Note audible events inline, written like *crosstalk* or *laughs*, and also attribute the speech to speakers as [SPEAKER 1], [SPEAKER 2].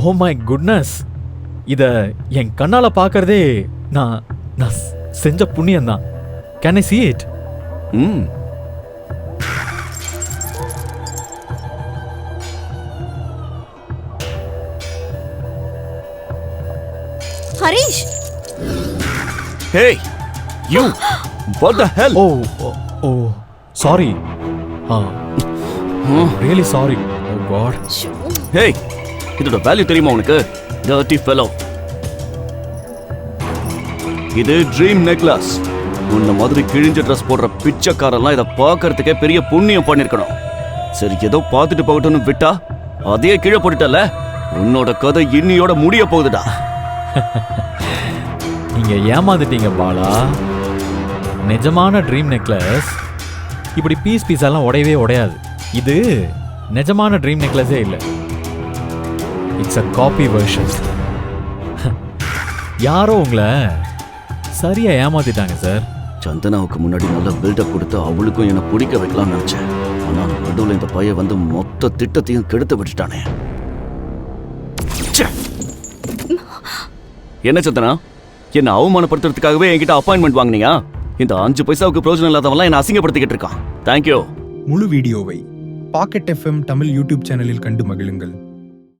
[SPEAKER 1] Oh my goodness இத என் கண்ணால பார்க்கறதே நான் நான் செஞ்ச புண்ணியம் தான் கேன் ஐ see it?
[SPEAKER 2] ம்.
[SPEAKER 3] Harish!
[SPEAKER 2] Hey you what the hell
[SPEAKER 1] oh oh sorry ah really sorry oh God.
[SPEAKER 2] Hey இதோட வேல்யூ தெரியுமா உனக்கு? டர்ட்டி ஃபெலோ இது ட்ரீம் நெக்லஸ் உன்ன மாதிரி கிழிஞ்ச ட்ரெஸ் போடுற பிச்சைக்காரெல்லாம் இதை பார்க்கறதுக்கே பெரிய புண்ணியம் பண்ணிருக்கணும். சரி ஏதோ பார்த்துட்டு போகட்டும்னு விட்டா அதையே கீழே போட்டுட்டல உன்னோட கதை இன்னியோட முடிய போகுதுடா. *laughs*
[SPEAKER 1] நீங்க ஏமாந்துட்டீங்க பாலா. நிஜமான ட்ரீம் நெக்லஸ் இப்படி பீஸ் பீஸ் எல்லாம் உடையவே உடையாது. இது நிஜமான ட்ரீம் நெக்லஸே இல்லை. இட்ஸ் அ காப்பி வெர்ஷன் யாரோ உங்களை சரியா ஏமாத்திட்டாங்க சார்
[SPEAKER 2] சந்தனாவுக்கு முன்னாடி நல்ல பில்டப் கொடுத்து அவளுக்கும் என்னை பிடிக்க வைக்கலாம்னு நினைச்சேன். ஆனா நடுவில் இந்த பையன் வந்து மொத்த திட்டத்தையும் கெடுத்து விட்டுட்டானே. ச்சே. என்ன சந்தனா? என்ன அவமானப்படுத்துறதுக்காகவே என்கிட்ட அப்பாயின்மெண்ட் வாங்குனீங்க? இந்த அஞ்சு பைசாவுக்கு பிரயோஜனம் இல்லாதவன்லாம் என்ன அசிங்கப்படுத்திக்கிட்டு இருக்கான். தேங்க்யூ
[SPEAKER 4] முழு வீடியோவை பாக்கெட் எஃப்எம் தமிழ் யூடியூப் சேனலில் கண்டு மகிழுங்கள்.